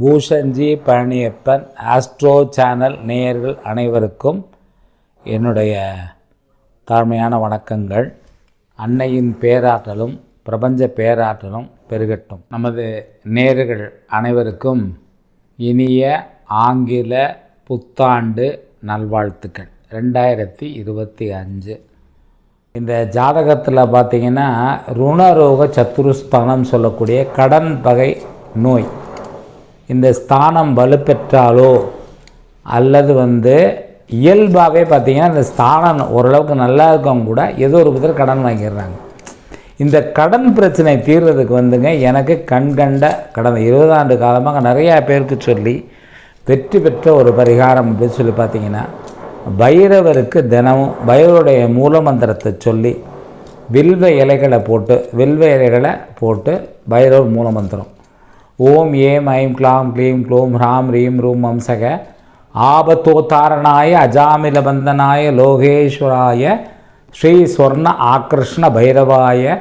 பூஷன்ஜி Palaniappan astro channel நேயர்கள் அனைவருக்கும் என்னுடைய தாழ்மையான வணக்கங்கள். அன்னையின் பேராற்றலும் பிரபஞ்ச பேராற்றலும் பெருகட்டும். நமது நேயர்கள் அனைவருக்கும் இனிய ஆங்கில புத்தாண்டு நல்வாழ்த்துக்கள். ரெண்டாயிரத்தி இருபத்தி அஞ்சு. இந்த ஜாதகத்தில் பார்த்தீங்கன்னா ருணரோக சத்துருஸ்தானம் சொல்லக்கூடிய கடன் பகை நோய். இந்த ஸ்தானம் வலுப்பெற்றாலோ அல்லது வந்து இயல்பாகவே பார்த்திங்கன்னா இந்த ஸ்தானம் ஓரளவுக்கு நல்லா இருக்கவங்க கூட ஏதோ ஒரு விதத்தில் கடன் வாங்கிடுறாங்க. இந்த கடன் பிரச்சனை தீர்றதுக்கு வந்துங்க எனக்கு கண்கண்ட கடந்த இருபதாண்டு காலமாக நிறையா பேருக்கு சொல்லி வெற்றி பெற்ற ஒரு பரிகாரம் அப்படின்னு சொல்லி பார்த்தீங்கன்னா பைரவருக்கு தினமும் பைரவருடைய மூலமந்திரத்தை சொல்லி வில்வ இலைகளை போட்டு வில்வ இலைகளை போட்டு பைரவர் மூலமந்திரம் ஓம் ஏம் ஐம் க்ளாம் க்ளீம் க்ளோம் ஹ்ராம் ரீம் ரூம் வம்சக. ஆபத்தோத்தாரணாய அஜாமிலபந்தனாய லோகேஸ்வராய ஸ்ரீ ஸ்வர்ண ஆக்ருஷ்ண பைரவாய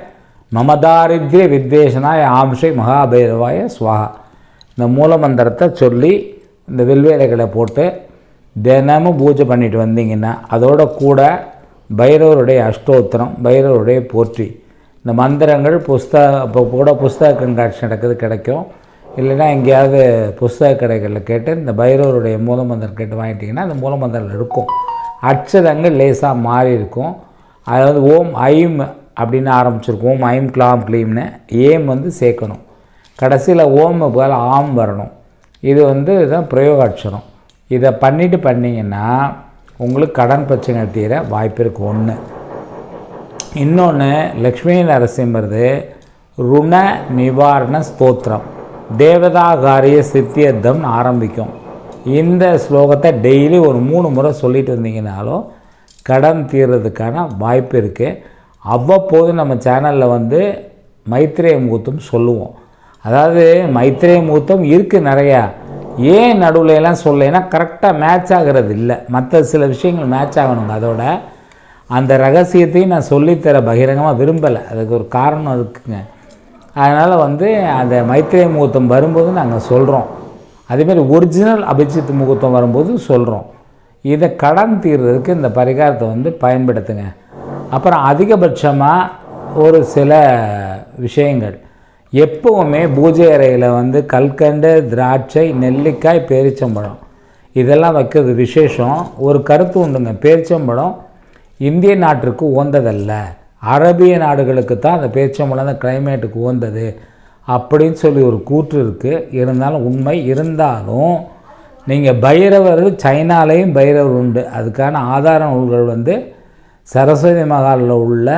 மமதாரித்ய வித்வேஷனாய ஆம் ஸ்ரீ மகாபைரவாய சுவாகா இந்த மூலமந்திரத்தை சொல்லி இந்த வில்வேலைகளை போட்டு தினமும் பூஜை பண்ணிட்டு வந்தீங்கன்னா அதோட கூட பைரவருடைய அஷ்டோத்திரம் பைரவருடைய போற்றி. இந்த மந்திரங்கள் புஸ்தக இப்போ கூட புஸ்தக கண்காட்சி நடக்குது கிடைக்கும். இல்லைன்னா எங்கேயாவது புஸ்தக கடைகளில் கேட்டு இந்த பைரவருடைய மூலமந்திரம் கேட்டு வாங்கிட்டிங்கன்னா அந்த மூலமந்திரம் இருக்கும். அட்சரங்கள் லேசாக மாறி இருக்கும். அதாவது ஓம் ஐம் அப்படின்னு ஆரம்பிச்சிருக்கும். ஓம் ஐம் கிளாம் க்ளீம்னு. ஏம் வந்து சேர்க்கணும். கடைசியில் ஓம் போல் ஆம் வரணும். இது வந்து இதுதான் பிரயோகாட்சரம். இதை பண்ணிவிட்டு பண்ணிங்கன்னா உங்களுக்கு கடன் பிரச்சனை தீர வாய்ப்பு இருக்குது ஒன்று இன்னொன்று லக்ஷ்மி நரசிம்மருது ருண நிவாரண ஸ்தோத்திரம். தேவதாகாரிய சித்தியர்த்தம் ஆரம்பிக்கும். இந்த ஸ்லோகத்தை டெய்லி ஒரு மூணு முறை சொல்லிட்டு வந்தீங்கனாலும் கடன் தீர்றதுக்கான வாய்ப்பு இருக்குது அவ்வப்போது நம்ம சேனலில் வந்து மைத்திரேய முகூர்த்தம் சொல்லுவோம். அதாவது மைத்திரேய முகூர்த்தம் இருக்குது நிறையா. ஏன் நடுவில் எல்லாம் சொல்லேன்னா கரெக்டாக மேட்ச் ஆகிறது இல்லை. மற்ற சில விஷயங்கள் மேட்ச் ஆகணுங்க அதோட அந்த ரகசியத்தையும் நான் சொல்லித்தர பகிரங்கமாக விரும்பலை. அதுக்கு ஒரு காரணம் இருக்குங்க. அதனால் வந்து அந்த மைத்திரை முகூர்த்தம் வரும்போது நாங்கள் சொல்கிறோம் அதேமாதிரி ஒரிஜினல் அபிஜித் முகூர்த்தம் வரும்போது சொல்கிறோம் இதை கடன் தீர்றதுக்கு இந்த பரிகாரத்தை வந்து பயன்படுத்துங்க. அப்புறம் அதிகபட்சமாக ஒரு சில விஷயங்கள். எப்போவுமே பூஜை அறையில் வந்து கல்கண்டு திராட்சை நெல்லிக்காய் பேரிச்சம்பழம். இதெல்லாம் வைக்கிறது விசேஷம். ஒரு கருத்து உண்டுங்க. பேரிச்சம்பழம் இந்திய நாட்டிற்கு உகந்ததல்ல. அரபிய நாடுகளுக்கு தான் அந்த பேரிச்சம்பழம் அந்த கிளைமேட்டுக்கு உகந்தது அப்படின்னு சொல்லி ஒரு கூற்று இருக்குது இருந்தாலும் உண்மை இருந்தாலும் நீங்கள் பைரவர் சைனாலேயும் பைரவர் உண்டு. அதுக்கான ஆதார நூல்கள் வந்து சரஸ்வதி மகாலில் உள்ள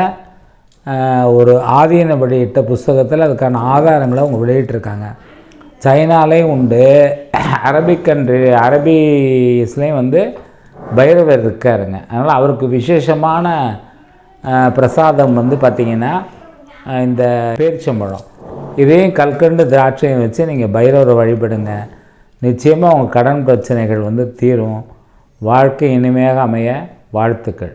ஒரு ஆதீன வெளியிட்ட புஸ்தகத்தில் அதுக்கான ஆதாரங்களை அவங்க வெளியிட்டிருக்காங்க. சைனாலேயும் உண்டு. அரபிக் கண்ட்ரி அரபிஸ்லேயும் வந்து பைரவர் இருக்காருங்க. அதனால் அவருக்கு விசேஷமான பிரசாதம் வந்து பார்த்திங்கன்னா இந்த பேரிச்சம்பழம். இதையும் கல்கண்டு திராட்சையும் வச்சு நீங்கள் பைரவரை வழிபடுங்க. நிச்சயமாக உங்கள் கடன் பிரச்சனைகள் வந்து தீரும். வாழ்க்கை இனிமையாக அமைய வாழ்த்துக்கள்.